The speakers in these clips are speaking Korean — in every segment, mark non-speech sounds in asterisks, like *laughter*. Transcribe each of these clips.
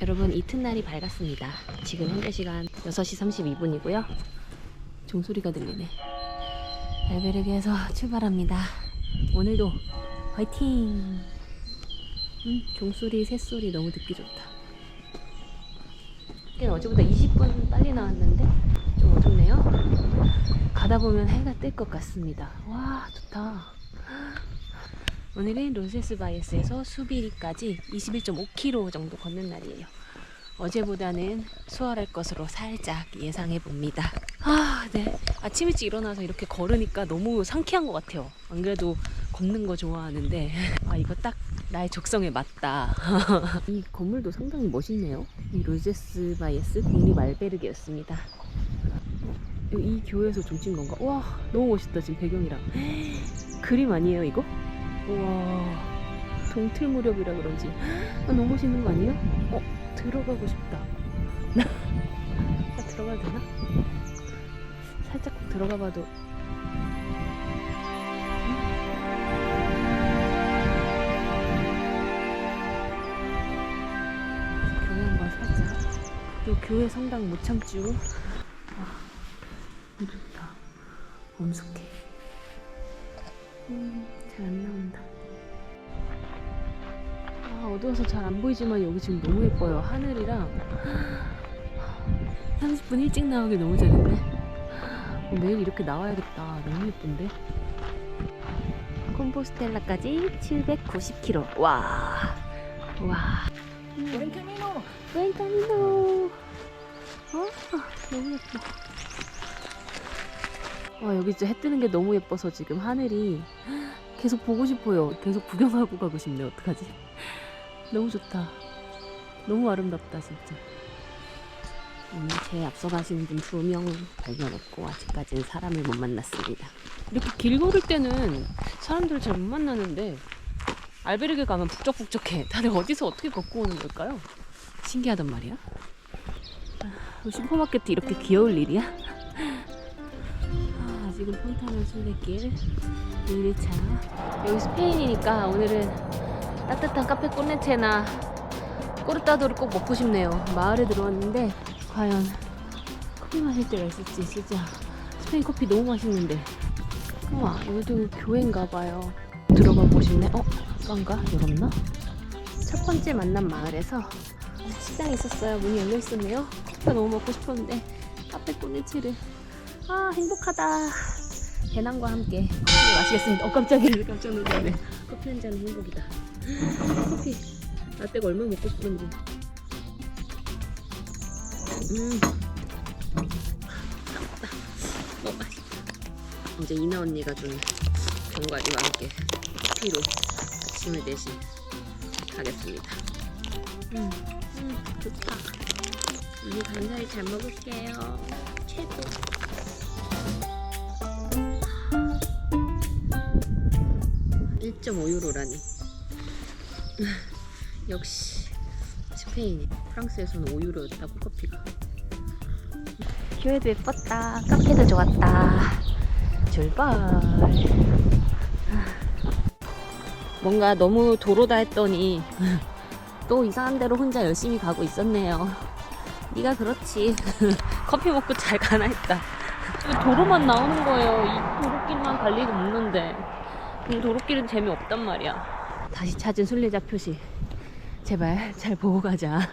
여러분 이튿날이 밝았습니다. 지금 현재 시간 6시 32분이고요. 종소리가 들리네. 알베르게에서 출발합니다. 오늘도 화이팅! 음, 종소리, 새소리 너무 듣기 좋다. 이게 어제보다 20분 빨리 나왔는데 좀 어둡네요. 가다 보면 해가 뜰 것 같습니다. 와, 좋다. 오늘은 로세스바이스에서 수비리까지 21.5km 정도 걷는 날이에요. 어제보다는 수월할 것으로 살짝 예상해 봅니다. 아, 네. 아침 일찍 일어나서 이렇게 걸으니까 너무 상쾌한 것 같아요. 안 그래도 걷는 거 좋아하는데, 아, 이거 딱 나의 적성에 맞다. *laughs* 이 건물도 상당히 멋있네요. 이 로제스 바이스 국립 알베르게였습니다. 이 교회에서 좀 찍은 건가? 와, 너무 멋있다, 지금 배경이랑. *gasps* 그림 아니에요, 이거? 우와. 동틀 무렵이라 그런지. 아, 너무 멋있는 거 아니에요? 어 들어가고 싶다. *laughs* 아, 들어가도 되나? 살짝 꼭 들어가 봐도. 한번 살짝 또 교회 성당 못 참죠 와 너무 좋다. 엄숙해 어두워서 잘 안 보이지만 여기 지금 너무 예뻐요. 하늘이랑 *gasps* 30분 일찍 나오기 너무 잘했네. 어, 내일 이렇게 나와야겠다. 너무 예쁜데. 콤포스텔라까지 790km. 와. 와. Buen camino. 웬 카미노. 어? 너무 예뻐. 와 여기 진짜 해 뜨는 게 너무 예뻐서 지금 하늘이 *gasps* 계속 보고 싶어요. 계속 구경하고 가고 싶네. 어떡하지? 너무 좋다. 너무 아름답다 진짜. 오늘 제 앞서가시는 분 두명 발견했고 아직까지는 사람을 못 만났습니다. 이렇게 길 걸을 때는 사람들을 잘 못 만나는데 알베르게 가면 북적북적해. 다들 어디서 어떻게 걷고 오는 걸까요? 신기하단 말이야. 아, 슈퍼마켓이 이렇게 귀여울 일이야? 아, 지금 폰타나 순례길 1일차. 여기 스페인이니까 오늘은 따뜻한 카페 꼬네체나 꼬르따도를 꼭 먹고 싶네요. 마을에 들어왔는데 과연 커피 마실 때가 있을지 진짜 스페인 커피 너무 맛있는데. 우와, 여기도 교회인가 봐요. 들어가 보고 싶네. 어? 아까인가? 열었나? 첫 번째 만난 마을에서 식당이 있었어요. 문이 열려 있었네요. 커피가 너무 먹고 싶었는데 카페 꼬네치를 아 행복하다. 배낭과 함께 커피를 마시겠습니다. 어 깜짝이야. 깜짝 놀랐네. 커피 한 잔은 행복이다. 커피 라떼가 얼마나 먹고 싶은지. 음. 맛있다. 너무 맛있다. 이제 이나 언니가 준 견과류와 함께 커피로 아침을 대신 가겠습니다. 음, 음, 좋다. 언니 감사히 잘 먹을게요. 최고. 일 1.5유로라니. *laughs* 역시 스페인, 프랑스에서는 5유로였다고 커피가. 교회도 예뻤다. 카페도 좋았다. 출발. 뭔가 너무 도로다 했더니 *laughs* 또 이상한 데로 혼자 열심히 가고 있었네요. 네가 그렇지. *laughs* 커피 먹고 잘 가나 했다. 도로만 나오는 거예요. 이 도로길만 없는데. 이 도로길은 재미없단 말이야. 다시 찾은 순례자 표시. 제발 잘 보고 가자.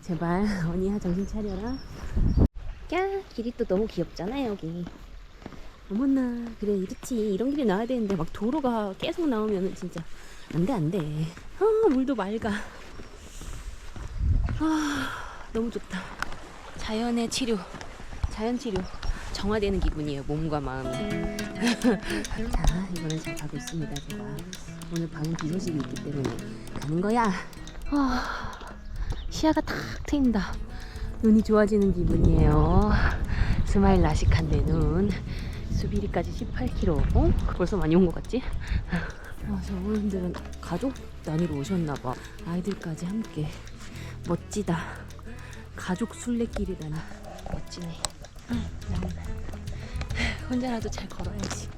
제발 언니야 정신 차려라. 야 길이 또 너무 귀엽잖아 여기. 어머나 그래 이렇지 이런 길이 나와야 되는데 막 도로가 계속 나오면 진짜 안돼 안돼. 아 물도 맑아. 아 너무 좋다. 자연의 치료, 자연 치료. 정화되는 기분이에요 몸과 마음이. 자 이번엔 잘 가고 있습니다 제가. 오늘 밤비 소식이 있기 때문에 가는 거야. 아 시야가 탁 트인다. 눈이 좋아지는 기분이에요. 스마일 라식한 내 눈. 수비리까지 18km. 어? 벌써 많이 온 것 같지? 아, 저분들은 가족 단위로 오셨나봐. 아이들까지 함께. 멋지다. 가족 순례길이라니. 멋지네. 나는 혼자라도 잘 걸어야지.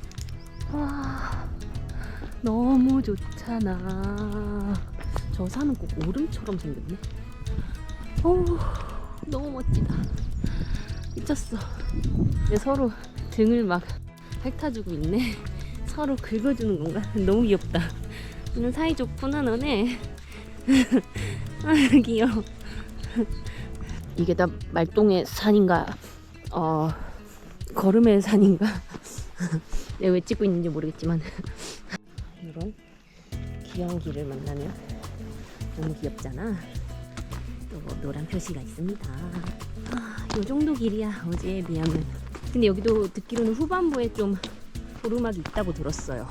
와, 너무 좋잖아. 저 산은 꼭 오름처럼 생겼네. 오, 너무 멋지다. 미쳤어. 근데 서로 등을 막 핥아주고 있네. 서로 긁어주는 건가? *laughs* 너무 귀엽다. 오늘 사이 좋구나 너네. 아 *laughs* 귀여워. 이게 다 말똥의 산인가? 어 걸음의 산인가? 내가 *laughs* 왜 찍고 있는지 모르겠지만 이런 귀여운 길을 만나면 너무 귀엽잖아. 또뭐 노란 표시가 있습니다. 아, 요 정도 길이야 어제에 비하면. 근데 여기도 듣기로는 후반부에 좀 오르막이 있다고 들었어요.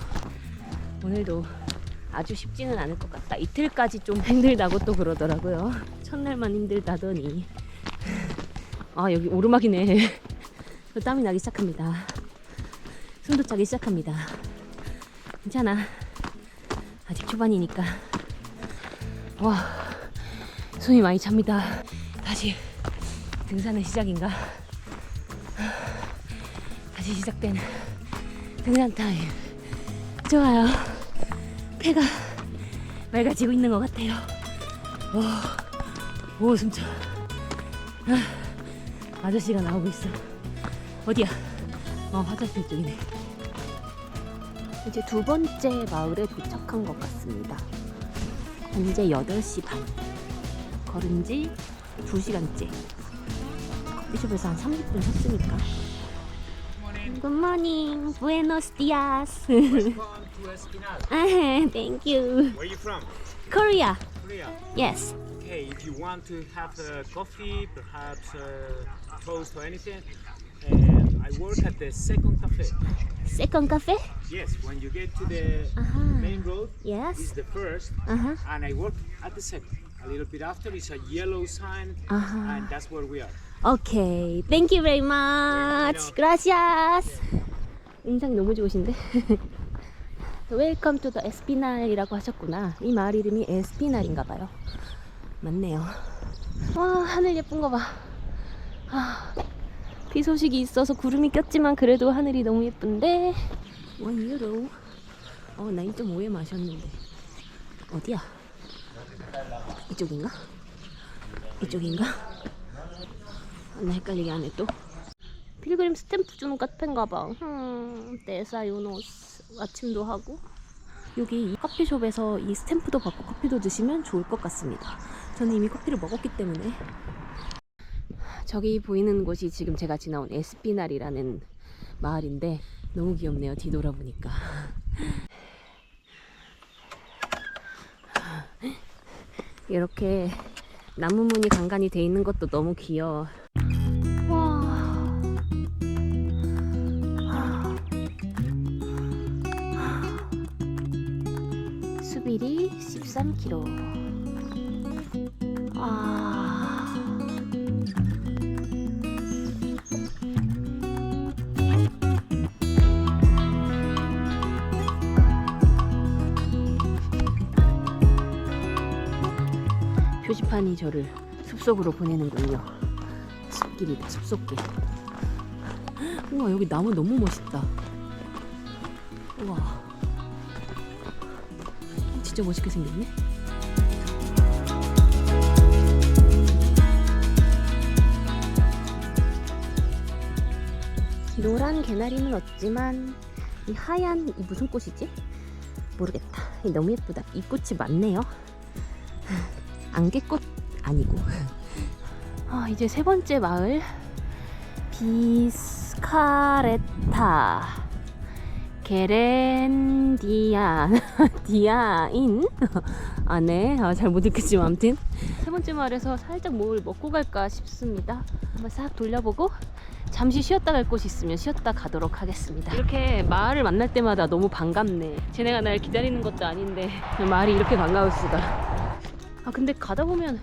오늘도 아주 쉽지는 않을 것 같다. 이틀까지 좀 힘들다고 또 그러더라고요. 첫날만 힘들다더니. 아 여기 오르막이네. 저 땀이 나기 시작합니다. 숨도 차기 시작합니다. 괜찮아. 아직 초반이니까. 와, 숨이 많이 찹니다. 다시 등산의 시작인가? 다시 시작된 등산 타임. 좋아요. 폐가 맑아지고 있는 것 같아요. 오, 오 숨차. 아, 아저씨가 나오고 있어. 어디야? 어, 화장실 쪽이네. 이제 두 번째 마을에 도착한 것 같습니다. 현재 8시 반. 걸은 지 2시간째. 커피숍에서 한 30분 섰으니까. 굿모닝. 부에노스 디아스. To Espinal. 아, thank you. Where are you from? Korea. Korea. Yes. Okay, if you want to have uh, coffee, perhaps uh, toast or anything, uh, I work at the second cafe. Second cafe? Yes, when you get to the Uh-huh. main road, Yes. is the first, Uh-huh. and I work at the second. A little bit after is a yellow sign, Uh-huh. and that's where we are. 오케이. Thank you very much. Gracias. 인상이 너무 좋으신데? 웰컴 투더 에스피날이라고 하셨구나. 이 마을 이름이 에스피날인가 봐요. 맞네요. 와, 하늘 예쁜 거 봐. 아, 비 소식이 있어서 구름이 꼈지만 그래도 하늘이 너무 예쁜데. 원 유로. 어, 나 2.5에 마셨는데. 어디야? 이쪽인가? 이쪽인가? 나 헷갈리게 하네 또. 필그림 스탬프 주는 카페인가 봐. 흠, 데사요노스 아침도 하고. 여기 이 커피숍에서 이 스탬프도 받고 커피도 드시면 좋을 것 같습니다. 저는 이미 커피를 먹었기 때문에. 저기 보이는 곳이 지금 제가 지나온 에스피날이라는 마을인데 너무 귀엽네요. 뒤돌아보니까. *laughs* 이렇게 나무 무늬 간간이 돼 있는 것도 너무 귀여워. 와. 수비리 13km. 아. 표지판이 저를 숲속으로 보내는군요. 숲길이다, 숲속길. 우와, 여기 나무 너무 멋있다. 우와. 진짜 멋있게 생겼네. 노란 개나리는 없지만 이 하얀 이 무슨 꽃이지? 모르겠다. 이 너무 예쁘다. 이 꽃이 많네요. 안개꽃 아니고. *laughs* 아, 이제 세 번째 마을 비스카레타 게렌디아 *laughs* 디아인 *laughs* 아네 아, 잘 못 읽겠지만 아무튼 세 번째 마을에서 살짝 뭘 먹고 갈까 싶습니다. 한번 싹 돌려보고 잠시 쉬었다 갈 곳이 있으면 쉬었다 가도록 하겠습니다. 이렇게 마을을 만날 때마다 너무 반갑네. 쟤네가 날 기다리는 것도 아닌데 마을이 이렇게 반가울 수가. 아 근데 가다 보면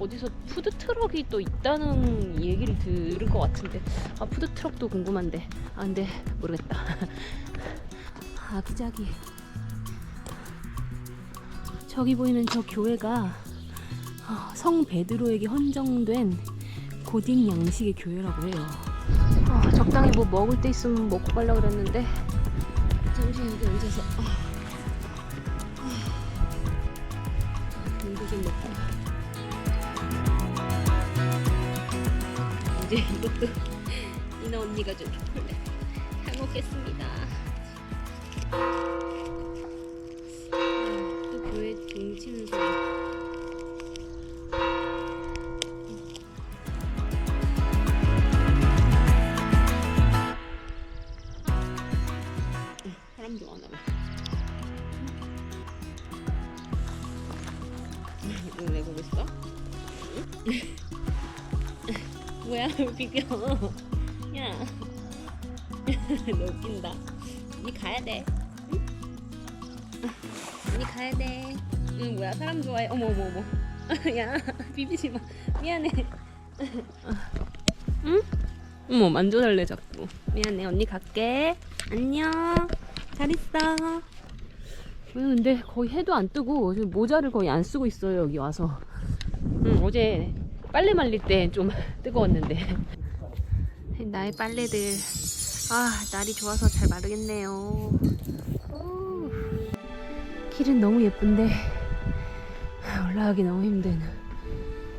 어디서 푸드 트럭이 또 있다는 얘기를 들은 것 같은데 아 푸드 트럭도 궁금한데 아 근데 모르겠다. *laughs* 아기자기. 저기 보이는 저 교회가 아, 성 베드로에게 헌정된 고딕 양식의 교회라고 해요. 아, 적당히 뭐 먹을 데 있으면 먹고 가려고 그랬는데 잠시 여기 앉아서 느낌. 이제 이것도 *laughs* 이나 언니가 좀 초콜릿 잘 먹겠습니다. 음, 또 교회 등치는 소리. 뭐야 왜 비벼. 야. *laughs* 너 웃긴다. 언니 가야 돼. 응? 언니 가야 돼 응 뭐야 사람 좋아해. 어머 어머 어머. *laughs* 야 비비지 마. 미안해. *laughs* 응? 어머 만져달래 자꾸. 미안해 언니 갈게. 안녕. 잘 있어. 왜 근데 거의 해도 안 뜨고 모자를 거의 안 쓰고 있어요 여기 와서 응, 어제 빨래 말릴 때 좀 *laughs* 뜨거웠는데. 나의 빨래들. 아 날이 좋아서 잘 마르겠네요. 오, 길은 너무 예쁜데 올라가기 너무 힘든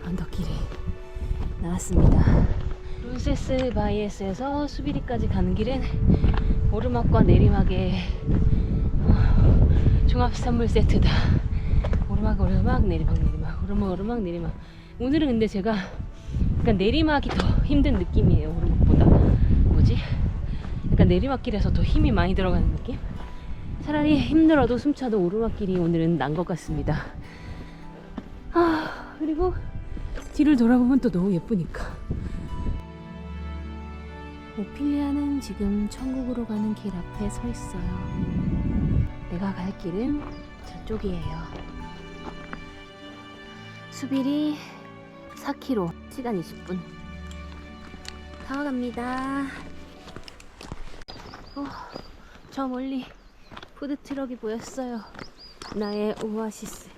언덕길이 나왔습니다. 룬세스 바이에스에서 수비리까지 가는 길은 오르막과 내리막의 어, 종합 선물 세트다. 오르막 오르막 내리막 오르막 오르막 내리막. 오늘은 근데 제가 약간 내리막이 더 힘든 느낌이에요 오르막보다. 뭐지? 약간 내리막길에서 더 힘이 많이 들어가는 느낌? 차라리 힘들어도 숨차도 오르막길이 오늘은 난 것 같습니다. 아 그리고 뒤를 돌아보면 또 너무 예쁘니까. 오피리아는 지금 천국으로 가는 길 앞에 서 있어요. 내가 갈 길은 저쪽이에요 수비리 4km 시간 20분. 다 갑니다. 어, 저 멀리 푸드트럭이 보였어요. 나의 오아시스.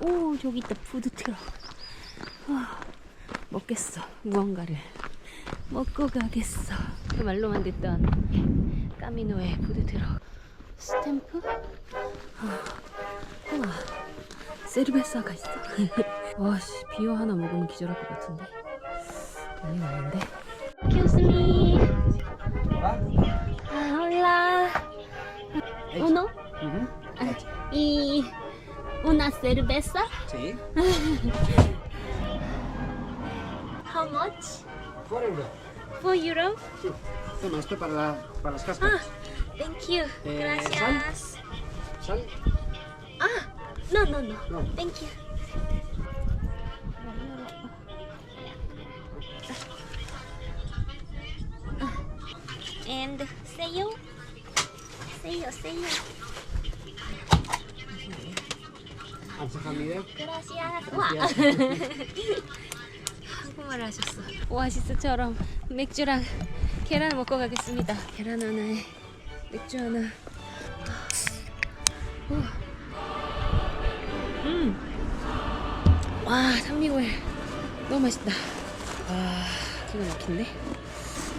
오 저기 있다 푸드트럭. 어, 먹겠어 무언가를. 먹고 가겠어. 그 말로만 듣던 까미노의 푸드트럭. 스탬프? 어, 우와 세르베사가 있어 와씨 비어 하나 먹으면 기절할 것 같은데 아니 아닌데 Excuse me ah, Hola Uno y una cerveza Sí, How much? por euro. 4 euro Sí. Toma, esto para, la, para las Ah, cascas. thank you Eh, Gracias Sal. Ah, no, no, no No. Thank you And sello sello sello 감사합니다. Gracias. 와. 한국말 하셨어. 오아시스처럼 맥주랑 계란 먹고 가겠습니다. 계란 하나에 맥주 하나. 와, 산미고일 너무 맛있다. 와, 기가 막힌데?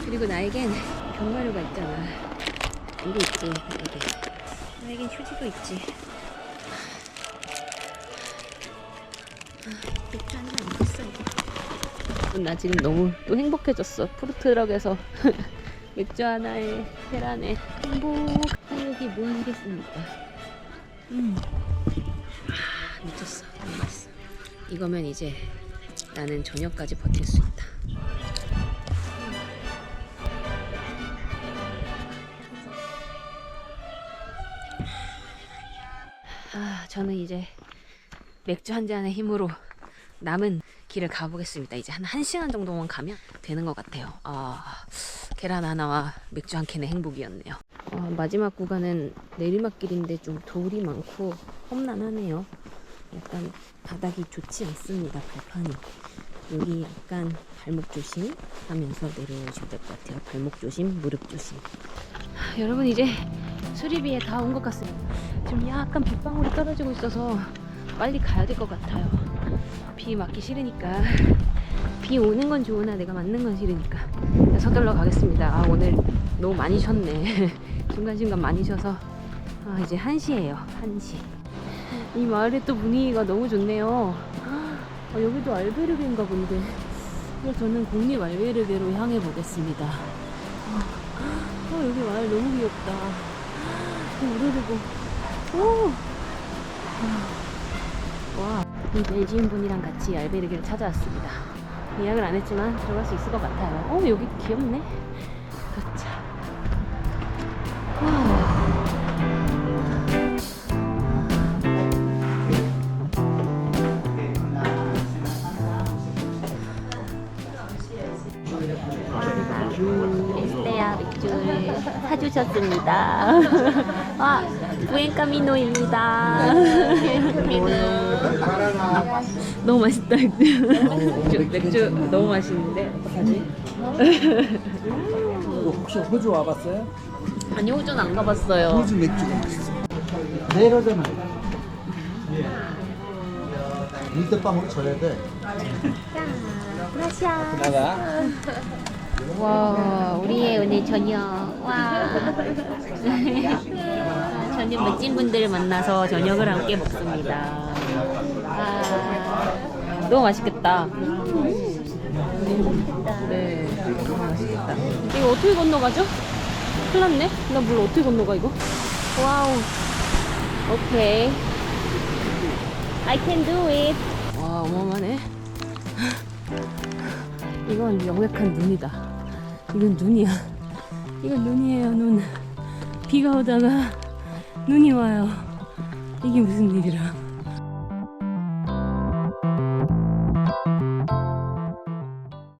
그리고 나에겐 견과류가 있잖아. 이게 있지, 나에겐. 나에겐 휴지도 있지. 맥주 한잔 먹겠어 이제. 나 지금 너무 또 행복해졌어. 푸르트럭에서 *laughs* 맥주 하나에 계란에 행복. 한국이 모이겠습니까? 음. 아, 미쳤어. 너무 맛있어. 이거면 이제 나는 저녁까지 버틸 수 있다. 아, 저는 이제 맥주 한 잔의 힘으로 남은 길을 가보겠습니다. 이제 한 1시간 정도만 가면 되는 것 같아요. 아, 계란 하나와 맥주 한 캔의 행복이었네요. 아, 마지막 구간은 내리막길인데 좀 돌이 많고 험난하네요. 약간 바닥이 좋지 않습니다. 발판이. 여기 약간 발목 조심 하면서 내려오시면 될 것 같아요. 발목 조심, 무릎 조심. 하, 여러분 이제 수리비에 다 온 것 같습니다. 지금 약간 빗방울이 떨어지고 있어서 빨리 가야 될 것 같아요. 비 맞기 싫으니까 비 오는 건 좋으나 내가 맞는 건 싫으니까 서둘러 가겠습니다. 아 오늘 너무 많이 쉬었네. *laughs* 중간중간 많이 쉬어서 아 이제 1시예요. 1시. 이 마을의 또 분위기가 너무 좋네요. 아, 여기도 알베르게인가 본데 그래서 저는 국립 알베르게로 향해 보겠습니다. 어, 여기 마을 너무 귀엽다. 우르르고. 오! 와, 이 벨지움 분이랑 같이 알베르게를 찾아왔습니다. 예약을 안 했지만 들어갈 수 있을 것 같아요. 어, 여기 귀엽네. 그렇죠. 와. 사주셨습니다. 와, *laughs* 부엔카미노입니다. *laughs* 너무 맛있다 맥주. 맥주 너무 맛있는데 어떡하지? 혹시 호주 와봤어요? 아니 호주는 안 가봤어요. 호주 맥주가 맛있어. 내려잖아. 밀대빵으로 져야 돼. 나가. 와, 우리의 오늘 저녁. 와. *laughs* 저녁 멋진 분들을 만나서 저녁을 함께 먹습니다. 아, 너무 맛있겠다. 네, 너무 맛있겠다. 이거 어떻게 건너가죠? 큰일 났네. 나 물 어떻게 건너가, 이거? 와우. 오케이. I can do it. 와, 어마어마하네. 이건 명백한 눈이다. 이건 눈이야. 이건 눈이에요, 눈. 비가 오다가 눈이 와요. 이게 무슨 일이라.